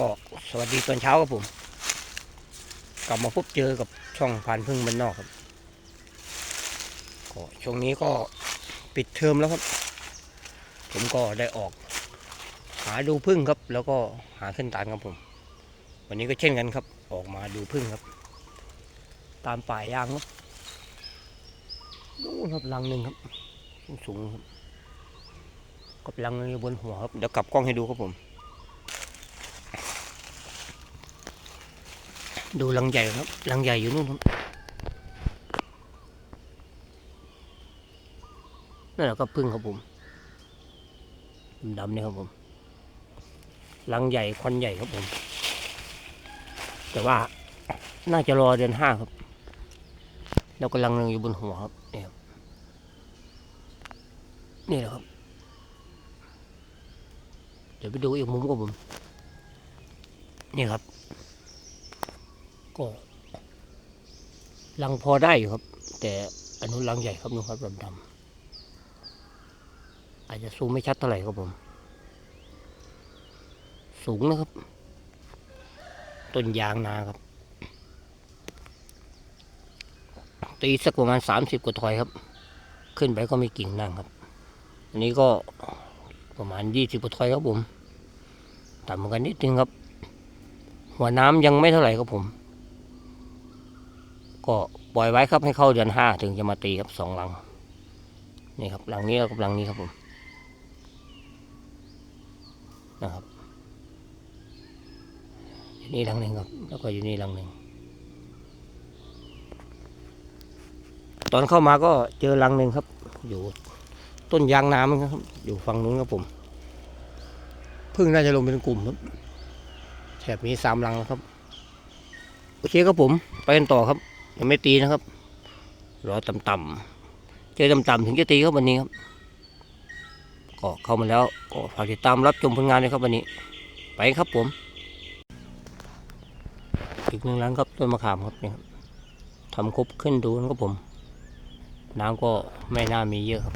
ก็สวัสดีตอนเช้าครับผม กลับมาพบเจอกับช่องพันพึ่งบ้านนอกครับก็ช่วงนี้ก็ปิดเทอมแล้วครับ ผมก็ได้ออก หาดูพึ่งครับ แล้วก็หาขึ้นตาลครับผม วันนี้ก็เช่นกันครับ ออกมาดูพึ่งครับ ตามป่ายางครับนู่นครับลังหนึ่งครับสูงครับกับลังหนึงอยู่บนหัวครับเดี๋ยวกลับกล้องให้ดูครับผม ดูลังใหญ่ครับลังใหญ่อยู่นู่นครับนั่นแหละก็พึ่งครับผมดำเนี่ยครับผมลังใหญ่ควันใหญ่ครับผม แต่ว่าน่าจะรอเดือนห้าครับ แล้วก็ลังหนึงอยู่บนหัวครับเนี่ยนี่แหละครับ เดี๋ยวไปดูอีกมุมครับผม นี่ครับ ก็ลังพอได้อยู่ครับ แต่อันนู้นลังใหญ่ครับนู่นครับดำๆอาจจะซูมไม่ชัดเท่าไหร่ครับผม สูงนะครับ ต้นยางนาครับ ตีสักประมาณสามสิบกว่าถอยครับ ขึ้นไปก็มีกิ่งนั่งครับ อันนี้ก็ประมาณยี่สิบกว่าถอยครับผมต่ำกันนิดนึงครับ หัวน้ำยังไม่เท่าไหร่ครับผม ก็ปล่อยไว้ครับให้เข้าเดือนห้าถึงจะมาตีครับสองหลัง นี่ครับหลังนี้กับหลังนี้ครับผมนะครับอยู่นี่หลังหนึ่งครับ แล้วก็อยู่นี่หลังหนึ่งตอนเข้ามาก็เจอหลังหนึ่งครับ อยู่ต้นยางน้ำครับ อยู่ฝั่งนู้นครับผมพึ่งน่าจะลงเป็นกลุ่มครับแถบนี้สามหลังแล้วครับโอเคครับผม ไปกันต่อครับ ยังไม่ตีนะครับ รอต่ำๆเจอต่ำๆถึงจะตีครับวันนี้ครับ ก็เข้ามาแล้วก็ฝากติดตามรับชมผลงานด้วยครับวันนี้ ไปครับผม อีกหนึ่งหลังครับต้นมะขามครับเนี่ยครับทำครบขึ้นดูนะครับผม น้ำก็ไม่น่ามีเยอะครับ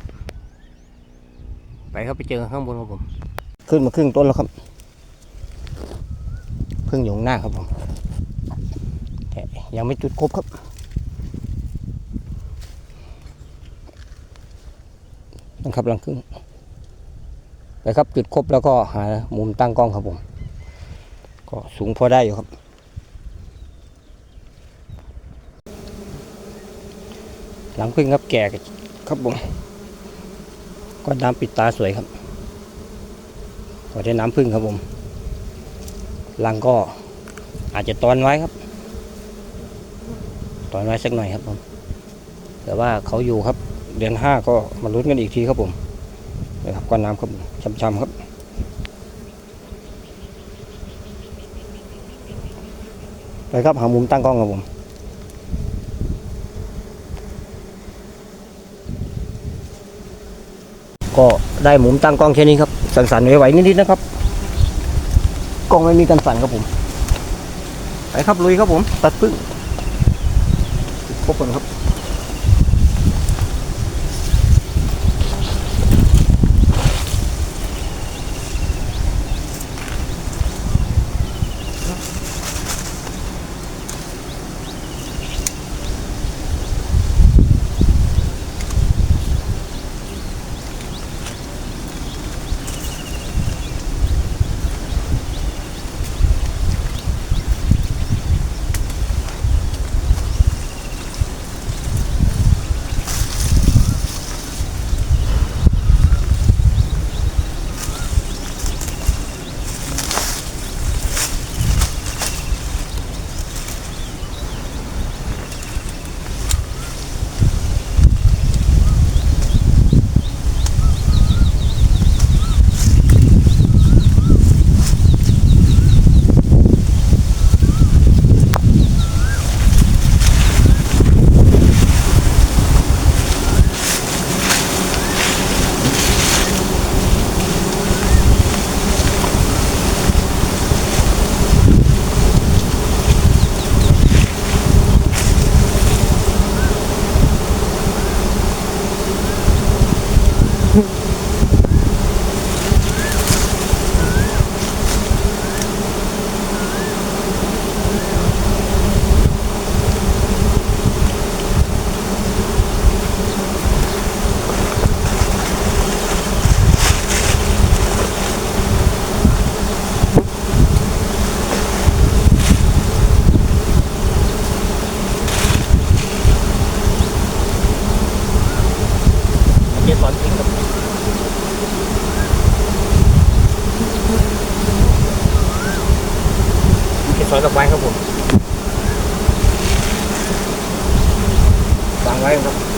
ไปครับไปเจอกันข้างบนครับผม ขึ้นมาครึ่งต้นแล้วครับเพิ่งอยู่ข้างหน้าครับผมแต่ยังไม่จุดครบครับ นะครับหลังครึ่งไปครับจุดครบแล้วก็หามุมตั้งกล้องครับผม ก็สูงพอได้อยู่ครับ หลังพึ่งครับแก่ครับผมก็น้ำปิดตาสวยครับก็ได้น้ำพึ่งครับผมลังก็อาจจะตอนไว้ครับ ตอนไว้สักหน่อยครับผมแต่ว่าเขาอยู่ครับ เดือนห้าก็มาลุ้นกันอีกทีครับผมนะครับก้อนน้ำครับช้ำๆครับไปครับหามุมตั้งกล้องครับผมก็ได้มุมตั้งกล้องแค่นี้ครับ สั่นๆไหวๆนิดๆนะครับกล้องไม่มีกันสั่นครับผม ไปครับลุยครับผม ตัดพึ่งครบก่อนครับ สอยดอกไม้ครับผมวางไว้ครับ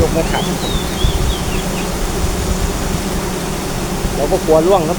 ยกไม่ขาดเราก็กลัวร่วงครับ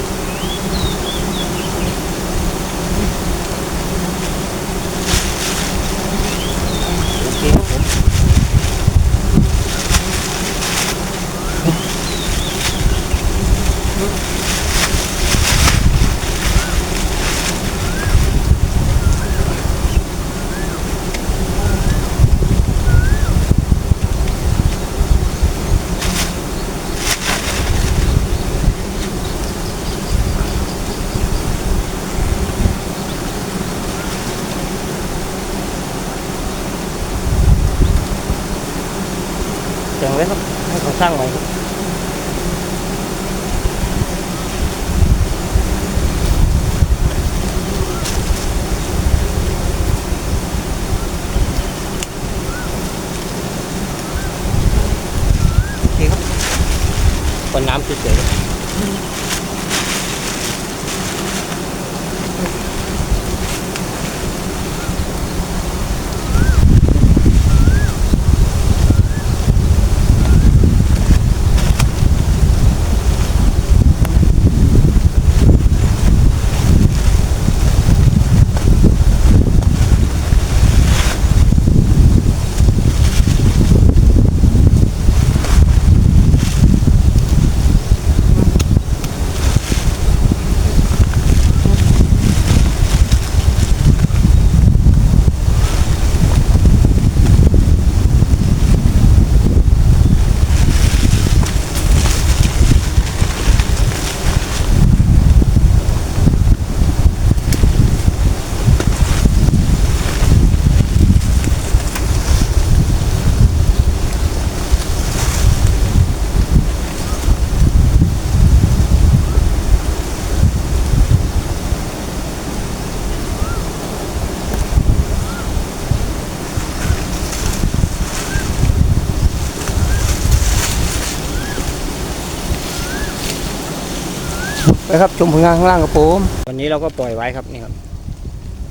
ไปครับชมผลงานข้างล่างครับผม วันนี้เราก็ปล่อยไว้ครับนี่ครับ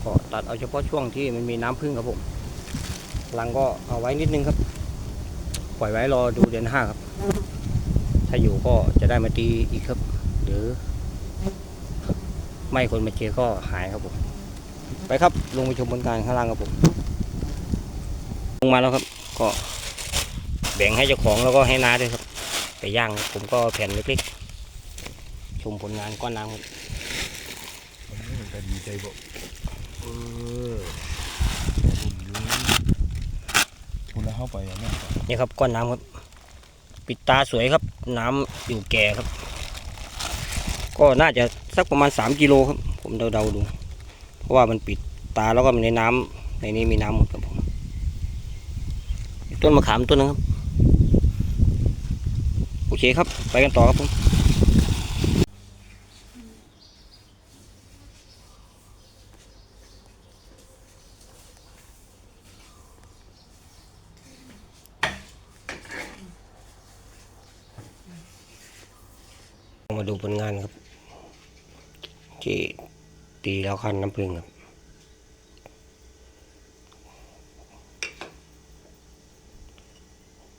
ก็ตัดเอาเฉพาะช่วงที่มันมีน้ำพึ่งครับผมรังก็เอาไว้นิดนึงครับ ปล่อยไว้รอดูเดือนห้าครับ ถ้าอยู่ก็จะได้มาตีอีกครับ หรือ ไม่คนมาเจอก็หายครับผม ไปครับลงไปชมบนการข้างล่างครับผม ลงมาแล้วครับ ก็แบ่งให้เจ้าของแล้วก็ให้น้าด้วยครับ ไปย่างผมก็แผ่นเล็ก มผลงานก้อนน้ำครับมันก็ดีใจบอกเออคุณแล้วเข้าไปอะเนี่ยนี่ครับก้อนน้ำครับปิดตาสวยครับ น้ำอยู่แก่ครับ ก็น่าจะสักประมาณสามกิโลครับ ผมเดาๆดู เพราะว่ามันปิดตาแล้วก็มันในน้ำในนี้มีน้ำหมดครับผมต้นมะขามต้นนึงครับ โอเคครับ ไปกันต่อครับผม มาดูผลงานครับ ที่ตีแล้วคันน้ำผึ้งครับ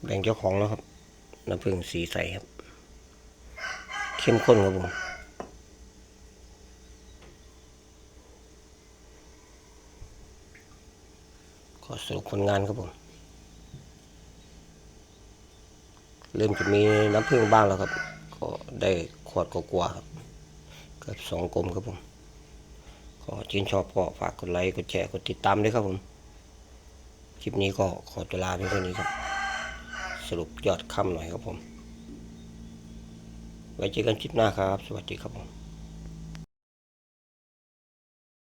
แบ่งเจ้าของแล้วครับ น้ำผึ้งสีใสครับ เข้มข้นครับผมขอสรุปผลงานครับผมเริ่มจะมีน้ำผึ้งบ้างแล้วครับ ก็ได้ ขวดกว่าครับเกือบสองกลมครับผมขอชื่นชอบก็ฝากกดไลค์กดแชร์กดติดตามด้วยครับผมคลิปนี้ก็ขอตัวลาเพียงเท่านี้ครับ สรุปยอดค่ำหน่อยครับผม ไว้เจอกันคลิปหน้าครับ สวัสดีครับผม